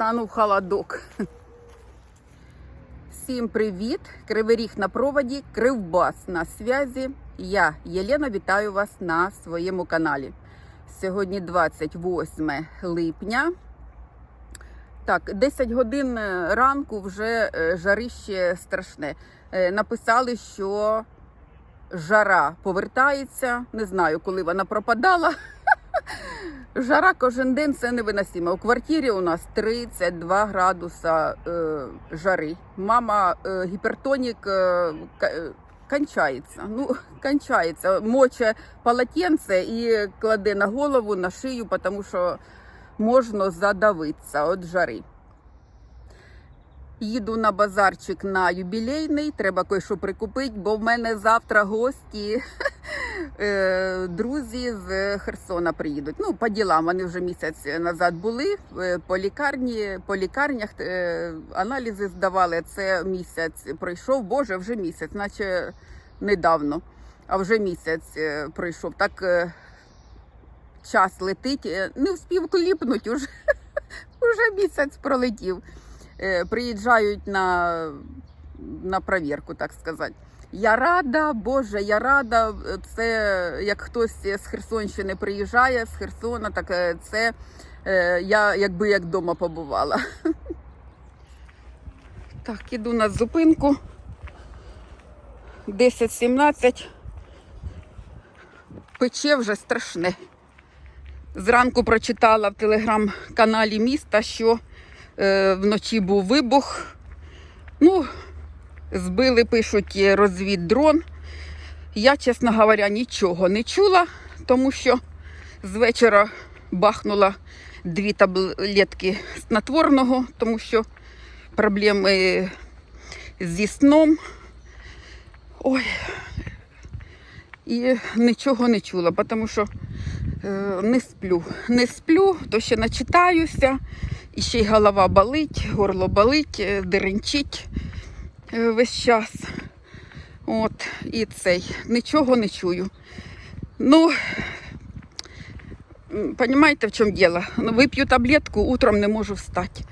стану холодок. Всім привіт! Кривий ріг на проводі, Кривбас на зв'язі. Я, Єлена, вітаю вас на своєму каналі. Сьогодні 28 липня. Так, 10 годин ранку вже е, жарище страшне. Е, Написали, що жара повертається. Не знаю, коли вона пропадала. Жара кожен день це невиносимо. У квартирі у нас 32 градуса е, жари. Мама е, гіпертонік е, е, кончається. Ну, кончається. Моче полотенце і кладе на голову, на шию, тому що можна задавитися від жари. Їду на базарчик на юбілейний, треба кое-що прикупити, бо в мене завтра гості, е, друзі з Херсона приїдуть. Ну, по ділам, вони вже місяць назад були, е, по лікарні, по лікарнях е, аналізи здавали. Це місяць пройшов, боже, вже місяць, наче недавно, а вже місяць пройшов. Так час летить, не встиг кліпнуть, уже, уже місяць пролетів приїжджають на, на провірку, так сказати. Я рада, Боже, я рада. Це як хтось з Херсонщини приїжджає з Херсона, так е, це е, я якби як вдома побувала. Так, іду на зупинку. 10-17. Пече вже страшне. Зранку прочитала в телеграм-каналі міста, що е, вночі був вибух. Ну, збили, пишуть, е, розвіддрон. Я, чесно говоря, нічого не чула, тому що з вечора бахнула дві таблетки снотворного, тому що проблеми зі сном. Ой. І нічого не чула, тому що е, не сплю. Не сплю, то ще начитаюся, і ще й голова болить, горло болить, е, деренчить е, весь час. От, і цей. Нічого не чую. Ну, м, в чому діло? Ну, Вип'ю таблетку, утром не можу встати.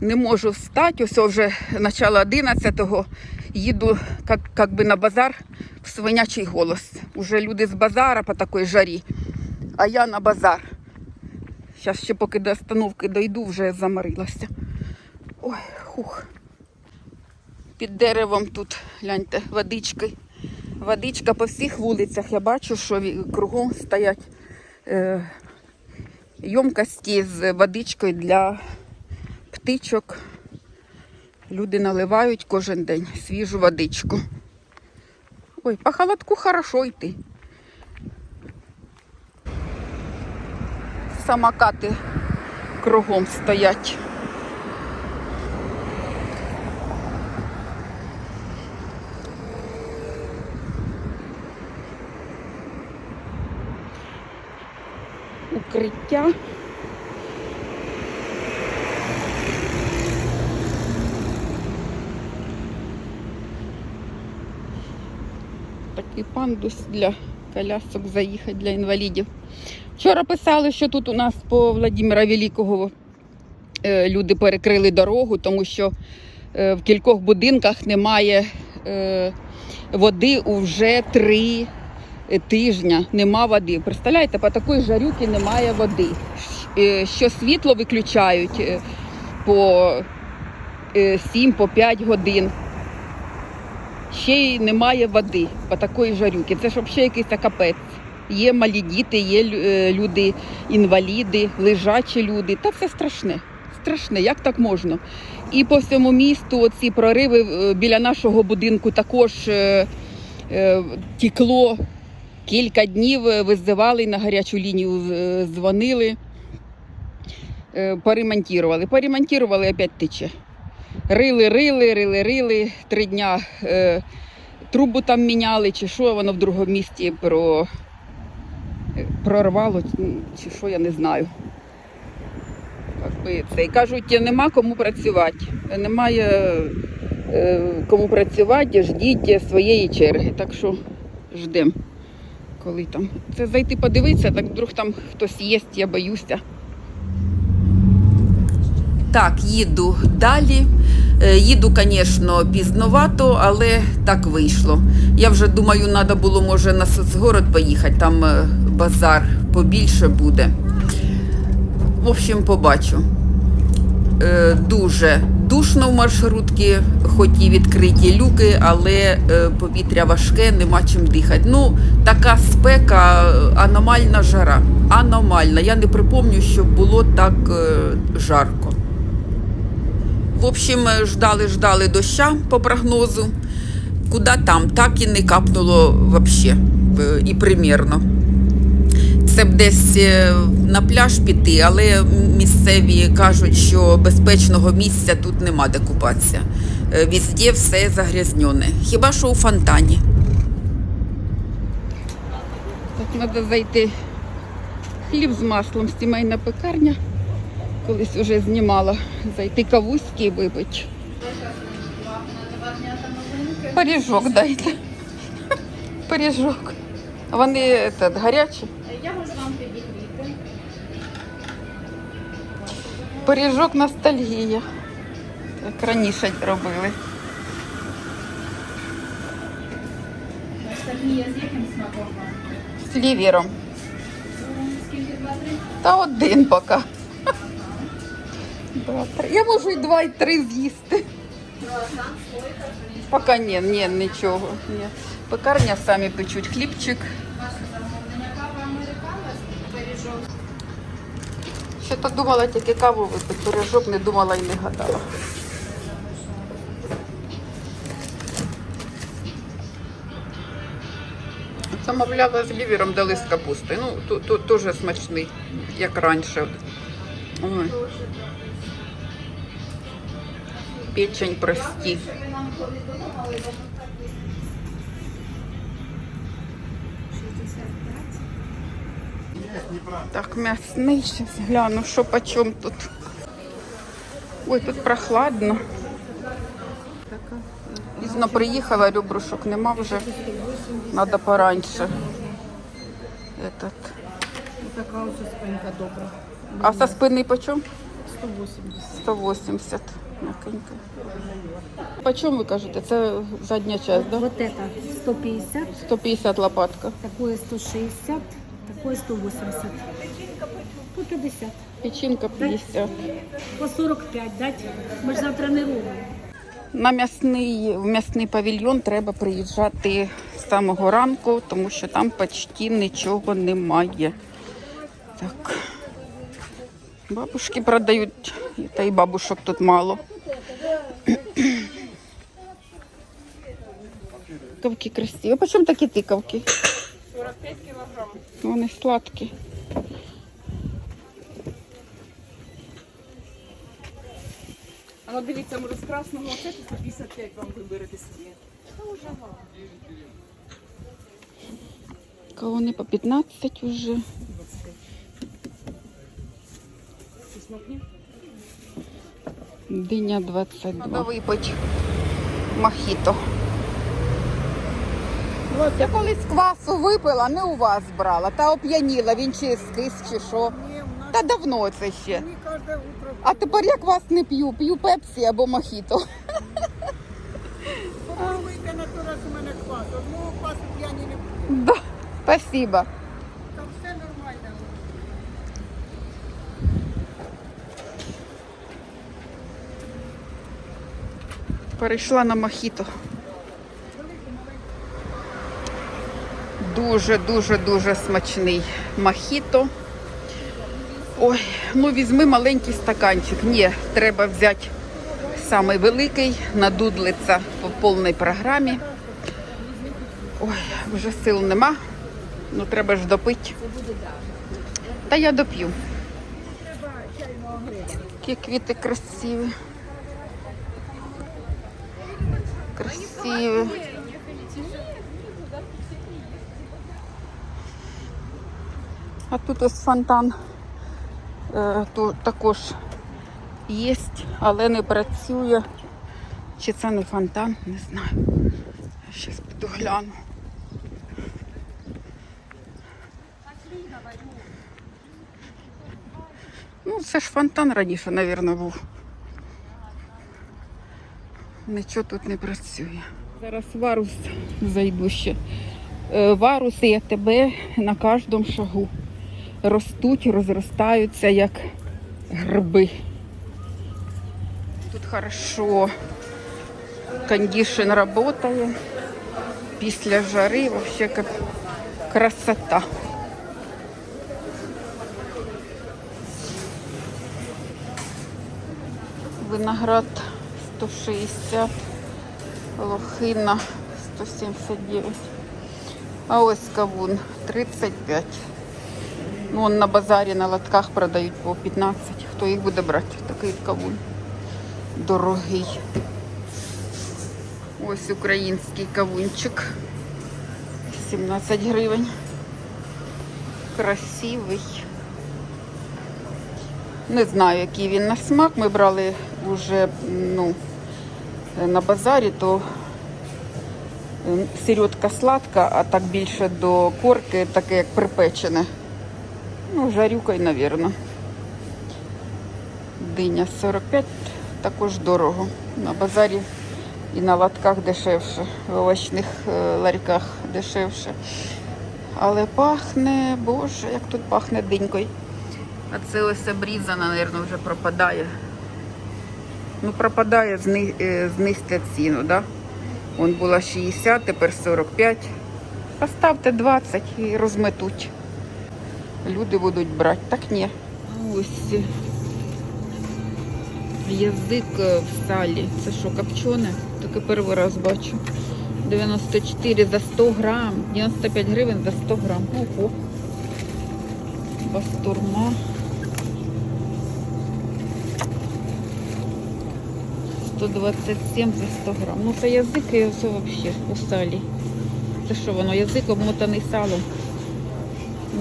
Не можу встати. Ось вже начало 11-го їду як, як би на базар в свинячий голос. Уже люди з базара по такій жарі, а я на базар. Зараз ще поки до остановки дойду, вже заморилася. Ой, хух. Під деревом тут, гляньте, водички. Водичка по всіх вулицях. Я бачу, що кругом стоять е, ємкості з водичкою для птичок. Люди наливають кожен день свіжу водичку. Ой, по холодку хорошо йти. Самокати кругом стоять. Укриття. Такий пандус для колясок заїхати для інвалідів. Вчора писали, що тут у нас по Владимира Великого е, люди перекрили дорогу, тому що е, в кількох будинках немає е, води уже три тижня. Нема води. Представляєте, по такій жарюки немає води. Що світло виключають по 7-5 годин. Ще й немає води по такої жарюки. Це ж взагалі якийсь капець. Є малі діти, є е, люди, інваліди, лежачі люди. Та це страшне. Страшне, як так можна? І по всьому місту оці прориви е, біля нашого будинку також е, е, тікло. Кілька днів е, визивали на гарячу лінію, дзвонили, поремонтували. Поремонтували, опять тече. Рили, рили, рили, рили. Три дня е, трубу там міняли, чи що воно в другому місті про, е, прорвало, чи що, я не знаю. Це. І кажуть, нема кому працювати. Немає е, кому працювати, ждіть своєї черги. Так що ждемо. Коли там. Це зайти подивитися, так вдруг там хтось є, я боюся. Так, їду далі. Е, Їду, звісно, пізновато, але так вийшло. Я вже думаю, треба було може на соцгород поїхати, там е, базар побільше буде. В общем, побачу. Е, Дуже душно в маршрутці, хоч і відкриті люки, але повітря важке, нема чим дихати. Ну, така спека, аномальна жара. Аномальна. Я не припомню, щоб було так жарко. В общем, е, ждали, ждали доща по прогнозу. Куди там, так і не капнуло взагалі. І примірно. Це б десь е, на пляж піти, але місцеві кажуть, що безпечного місця тут нема де купатися. Е, Везде все загрязнене. Хіба що у фонтані. Так, треба зайти хліб з маслом, сімейна пекарня. Колись вже знімала. Зайти кавуськи випити. Пиріжок дайте. Пиріжок. Вони этот, гарячі. Я можу вам підігріти. Пиріжок ностальгія. Як раніше робили. Ностальгія з яким смаком? З лівіром. Скільки два-три? Та один поки. Два, три. Я можу і два, і три з'їсти. Поки ні, ні, нічого. Ні. Пекарня самі печуть хлібчик. Ще то думала тільки каву випити, пиріжок не думала і не гадала. Замовляла з лівіром, дали з капусти. Ну, тут теж смачний, як раніше. Ой. Печень прості. Ми так і 65. М'ясний, зараз гляну, що по чому тут. Ой, тут прохладно. Пізно приїхала, ребрушок нема вже. Надо пораньше. Этот. Така ось спинка добра. А со спини по чому? 180. 180. М'якенько. По чому ви кажете? Це задня часть, да? Вот это 150, 150 лопатка. такое 160, такое 180. По 50. Печінка 50. По 45 дать. Ми ж завтра не робимо. На м'ясний, в м'ясний павільйон треба приїжджати з самого ранку, тому що там почти нічого немає. Так. Бабушки продають, та й бабушок тут мало. Тиковки красиві. А по чому такі тиковки? 45 кілограм. Вони сладкі. А ну дивіться, може з красного оце 155 вам виберете собі. Кавуни по 15 уже. Чеснок ні? Диня 22. Треба випити мохіто. Я колись квасу випила, не у вас брала, та оп'яніла, він чи скис, чи що. Та давно це ще. А тепер я квас не п'ю, п'ю пепсі або мохіто. Попробуйте на той раз у мене квас. Одного квасу п'яні не буде. Да, спасибо. Там все нормально. Перейшла на мохіто. Дуже, дуже, дуже смачний мохіто. Ой, ну візьми маленький стаканчик. Ні, треба взяти самий великий, надудлиться по повній програмі. Ой, вже сил нема. Ну треба ж допити. Та я доп'ю. Які квіти красиві. Красиві. А тут ось фонтан е, тут також є, але не працює. Чи це не фонтан, не знаю. Зараз піду гляну. Ну, це ж фонтан раніше, мабуть, був. Нічого тут не працює. Зараз варус зайду ще. Е, Варуси я тебе на кожному шагу. Ростуть, розростаються як гриби. Тут хорошо. Кондишн работає. Після жари как красота. Виноград 160, лохина 179. А ось кавун 35. Ну, он на базарі на лотках продають по 15. Хто їх буде брати? Такий кавун. Дорогий. Ось український кавунчик. 17 гривень. Красивий. Не знаю, який він на смак. Ми брали вже ну, на базарі, то м, середка сладка, а так більше до корки, таке як припечене. Ну, жарюкою, навірно. Диня 45, також дорого. На базарі і на латках дешевше, в овочних е, ларьках дешевше. Але пахне, боже, як тут пахне динькою. А це ось обрізана, мабуть, вже пропадає. Ну, пропадає, е, знизьте ціну, да? Вон була 60, тепер 45. Поставте 20 і розметуть. Люди будуть брати. Так ні. Ось язик е, в салі. Це що, копчене? Таке перший раз бачу. 94 за 100 грам. 95 гривень за 100 грам. Ого. Бастурма. 127 за 100 грам. Ну це язик і все взагалі у салі. Це що воно? Язик обмотаний салом.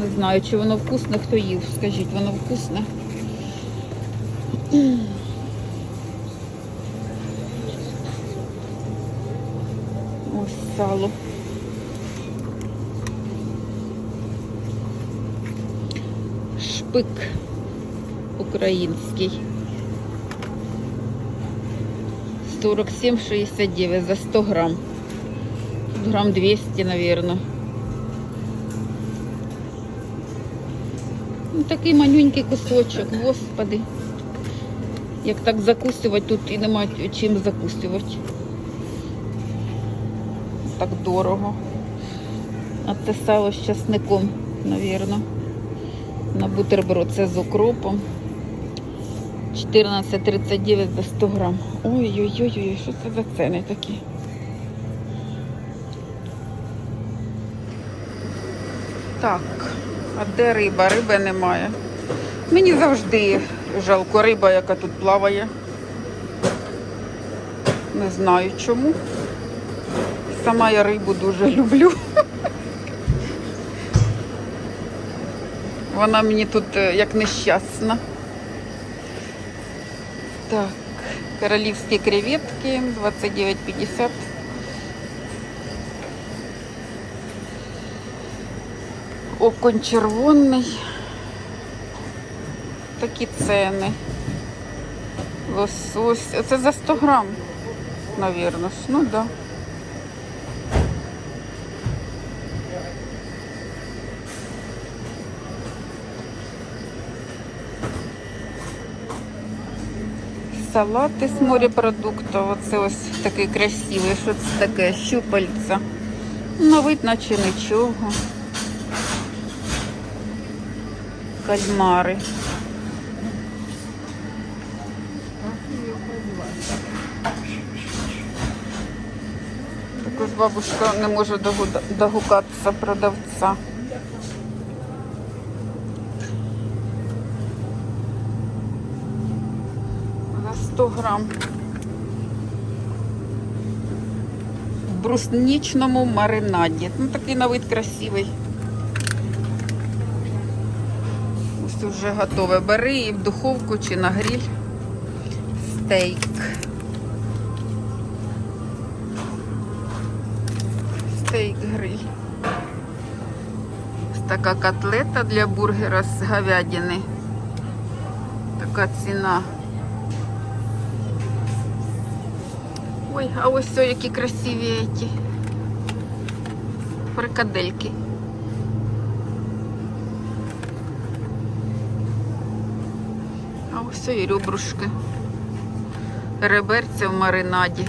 Не знаю, чи воно вкусне, хто їв. Скажіть, воно вкусне. Ось сало. Шпик український. 47,69 за 100 грам. Тут грам 200, наверное. Ну, такий манюнький кусочок, господи. Як так закусувати, тут і нема чим закусувати. Так дорого. А це сало з часником, навірно. На бутерброд це з укропом. 14,39 за 100 грам. Ой-ой-ой, що це за ціни такі? Так, а де риба? Риби немає. Мені завжди жалко риба, яка тут плаває. Не знаю чому. Сама я рибу дуже люблю. Вона мені тут е, як нещасна. Так, королівські креветки 29,50. Оконь червоний. Такі ціни. Лосось. Це за 100 грам, ж. Ну так. Да. Салати з морепродуктів. Оце ось такий красивий. Що це таке? Щупальця. Ну, вид наче нічого. Кальмари. Також бабушка не може догукатися продавця. На 100 грам. В бруснічному маринаді. Ну, такий на вид красивий. Ось вже готове. Бери і в духовку чи на гриль. Стейк. Стейк гриль. Така котлета для бургера з говядини. Така ціна. Ой, а ось все, які красиві ті фрикадельки. А ось все і ребрушки. Реберця в маринаді.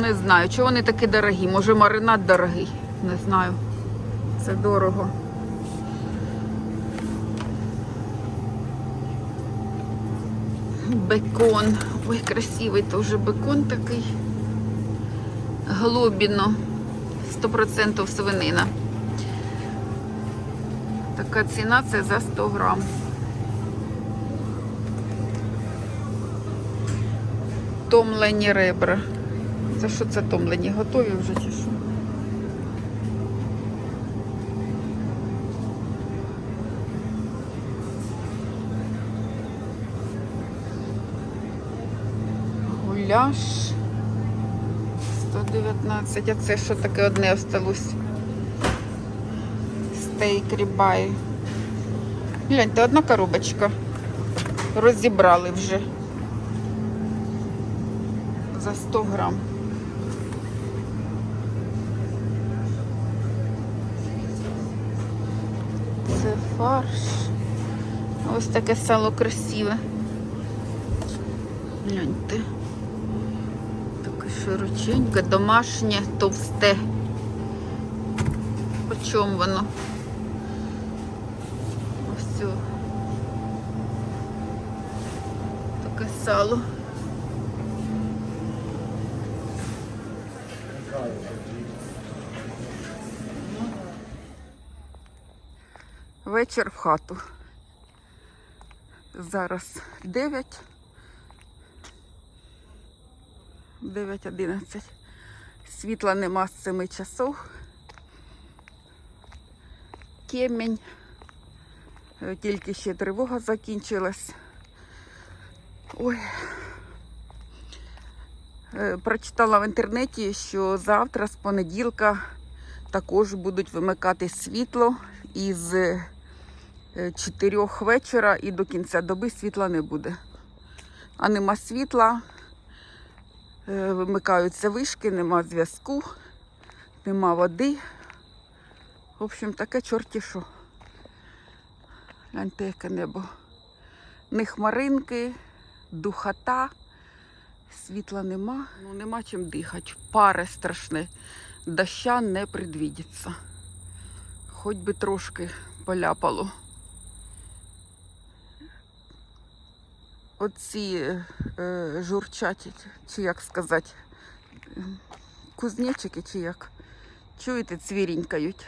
Не знаю, чого вони такі дорогі. Може маринад дорогий. Не знаю. Це дорого. Бекон. Ой, красивий теж бекон такий. Глобіно. 100% свинина. Така ціна це за 100 грам. Томлені ребра. Це що це томлені? Готові вже чи що? Гуляш 119. А це що таке одне осталось? Стейк рібай. Гляньте, одна коробочка. Розібрали вже. За 100 грам. Це фарш. Ось таке сало красиве. Гляньте. Широченьке, домашнє, товсте. По чому воно? Ось. Таке сало. Вечір в хату. Зараз 9. 9.11. Світла нема з 7 часов. Кемінь. Е, Тільки ще тривога закінчилась. Ой. Е, Прочитала в інтернеті, що завтра з понеділка також будуть вимикати світло із 4 вечора і до кінця доби світла не буде. А нема світла, е, вимикаються вишки, нема зв'язку, нема води. В общем, таке чорті що. Гляньте, яке небо. Не хмаринки, духота, світла нема. Ну, нема чим дихати. Паре страшне. Доща не предвідиться. Хоч би трошки поляпало. Оці е, журчаті, чи як сказати, кузнечики, чи як. Чуєте, цвірінькають.